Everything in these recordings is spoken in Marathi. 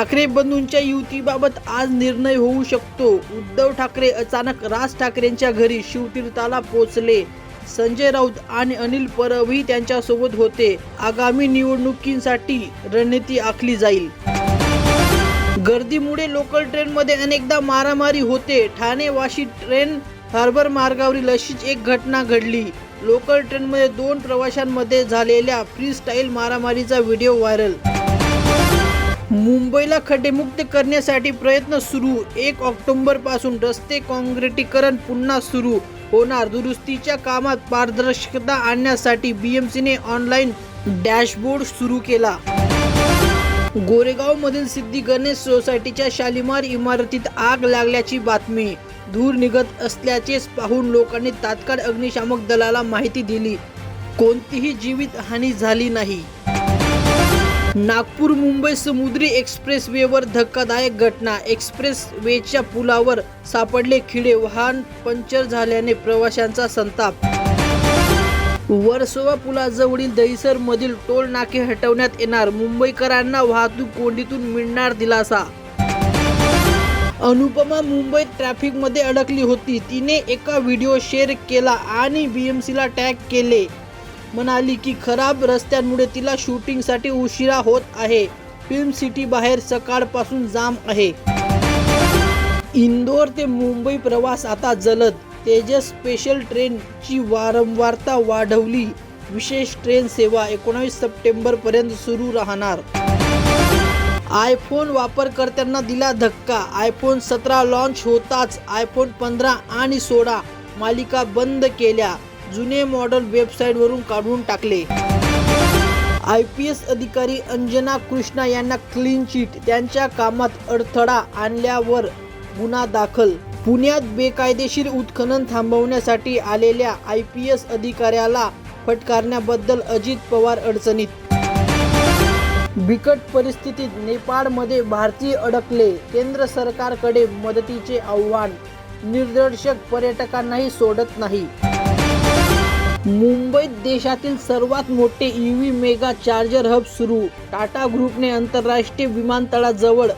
ठाकरे बंधूंच्या युतीबाबत आज निर्णय होऊ शकतो. उद्धव ठाकरे अचानक राज ठाकरेंच्या घरी शिवतीर्थाला पोचले संजय राऊत आणि अनिल परबही त्यांच्यासोबत होते. आगामी निवडणुकीसाठी रणनीती आखली जाईल. गर्दीमुळे लोकल ट्रेनमध्ये अनेकदा मारामारी होते. ठाणे वाशी ट्रेन हार्बर मार्गावरील अशीच एक घटना घडली. लोकल ट्रेनमध्ये दोन प्रवाशांमध्ये झालेल्या फ्री स्टाईल मारामारीचा व्हिडिओ व्हायरल मुंबईला खड्डेमुक्त करण्यासाठी प्रयत्न सुरू. एक ऑक्टोबरपासून रस्ते काँक्रिटीकरण पुन्हा सुरू. होणार दुरुस्तीच्या कामात पारदर्शकता आणण्यासाठी बीएमसीने ऑनलाईन डॅशबोर्ड सुरू केला. गोरेगावमधील सिद्धी गणेश सोसायटीच्या शालिमार इमारतीत आग लागल्याची बातमी. धूर निघत असल्याचेच पाहून लोकांनी तात्काळ अग्निशामक दलाला माहिती दिली. कोणतीही जीवित हानी झाली नाही. नागपूर मुंबई समुद्री एक्सप्रेस वेवर धक्कादायक घटना. एक्सप्रेस वेच्या पुलावर सापडले खिडे. वाहन पंक्चर झाल्याने प्रवाशांचा संताप. वर्सोवा पुलाजवळील दहिसर मधील टोल नाके हटवण्यात येणार. मुंबईकरांना वाहतूक कोंडीतून मिळणार दिलासा. अनुपमा मुंबईत ट्रॅफिकमध्ये अडकली होती. तिने एका व्हिडिओ शेअर केला आणि बीएमसीला टॅग केले. म्हणाली की खराब रस्त्यांमुळे तिला शूटिंगसाठी उशिरा होत आहे. फिल्म सिटी बाहेर सकाळपासून जाम आहे. इंदोर ते मुंबई प्रवास आता जलद. तेजस स्पेशल ट्रेनची वारंवारता वाढवली. विशेष ट्रेन सेवा एकोणावीस सप्टेंबर पर्यंत सुरू राहणार. आयफोन वापरकर्त्यांना दिला धक्का. आयफोन सतरा लॉन्च होताच. आयफोन पंधरा आणि सोळा मालिका बंद केल्या. जुने मॉडेल वेबसाईटवरून काढून टाकले. आय पी एस अधिकारी अंजना कृष्णा यांना क्लीन चिट त्यांच्या कामात अडथळा आणल्यावर गुन्हा दाखल. पुण्यात बेकायदेशीर उत्खनन थांबवण्यासाठी आलेल्या आय पी एस अधिकाऱ्याला फटकारण्याबद्दल अजित पवार अडचणीत. बिकट परिस्थितीत नेपाळमध्ये भारतीय अडकले. केंद्र सरकारकडे मदतीचे आव्हान. निर्देशक पर्यटकांनाही सोडत नाही. मुंबईत देशातील सर्वात मोठे ईव्ही मेगा चार्जर हब सुरू. टाटा ग्रुपने आंतरराष्ट्रीय विमानतळाजवळ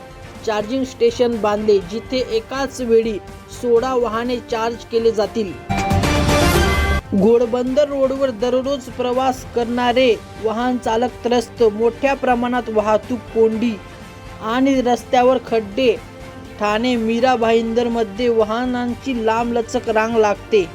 चार्जिंग स्टेशन बांधले जिथे एकाच वेळी सोळा वाहने चार्ज केले जातील. घोडबंदर रोडवर दररोज प्रवास करणारे वाहन चालक त्रस्त मोठ्या प्रमाणात वाहतूक कोंडी आणि रस्त्यावर खड्डे ठाणे मीरा भाईंदरमध्ये वाहनांची लांबलचक रांग लागते.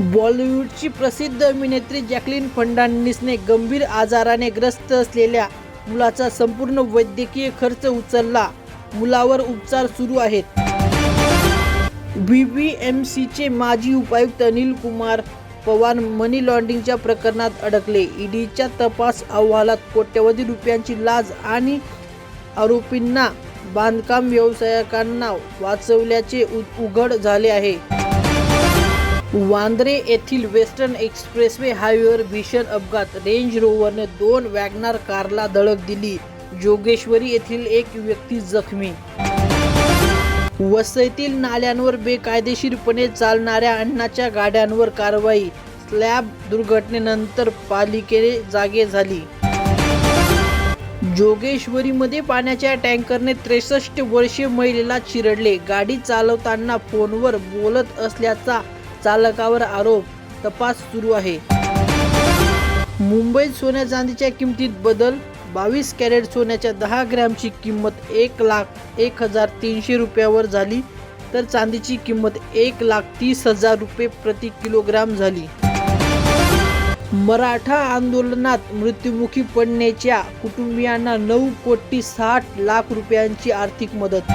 बॉलिवूडची प्रसिद्ध अभिनेत्री जॅकलिन फर्नांडिसने गंभीर आजाराने ग्रस्त असलेल्या मुलाचा संपूर्ण वैद्यकीय खर्च उचलला. मुलावर उपचार सुरू आहेत. बीबीएमसीचे माजी उपायुक्त अनिल कुमार पवार मनी लॉन्ड्रिंगच्या प्रकरणात अडकले. ईडीच्या तपास अहवालात कोट्यवधी रुपयांची लाच आणि आरोपींना बांधकाम व्यावसायिकांना वाचवल्याचे उ- उघड झाले आहे. वांद्रे येथील वेस्टर्न एक्सप्रेसवे हायवेवर भीषण अपघात. रेंज रोवरने दोन वॅगनार कारला धडक दिली. जोगेश्वरी येथील एक व्यक्ती जखमी. वसईतील नाल्यांवर बेकायदेशीरपणे चालणाऱ्या अन्नाच्या गाड्यांवर कारवाई. स्लॅब दुर्घटनेनंतर पालिकेने जागे झाली. जोगेश्वरीमध्ये पाण्याच्या टँकरने त्रेसष्ट वर्षीय महिलेला चिरडले. गाडी चालवताना फोनवर बोलत असल्याचा चालकावर आरोप तपास सुरू आहे. मुंबईत सोन्या चांदीच्या किमतीत बदल बावीस कॅरेट सोन्याच्या दहा ग्रॅमची किंमत एक लाख एक हजार तीनशे रुपयावर झाली तर चांदीची किंमत एक लाख तीस हजार रुपये प्रति किलोग्राम झाली. मराठा आंदोलनात मृत्युमुखी पडण्याच्या कुटुंबियांना नऊ कोटी साठ लाख रुपयांची आर्थिक मदत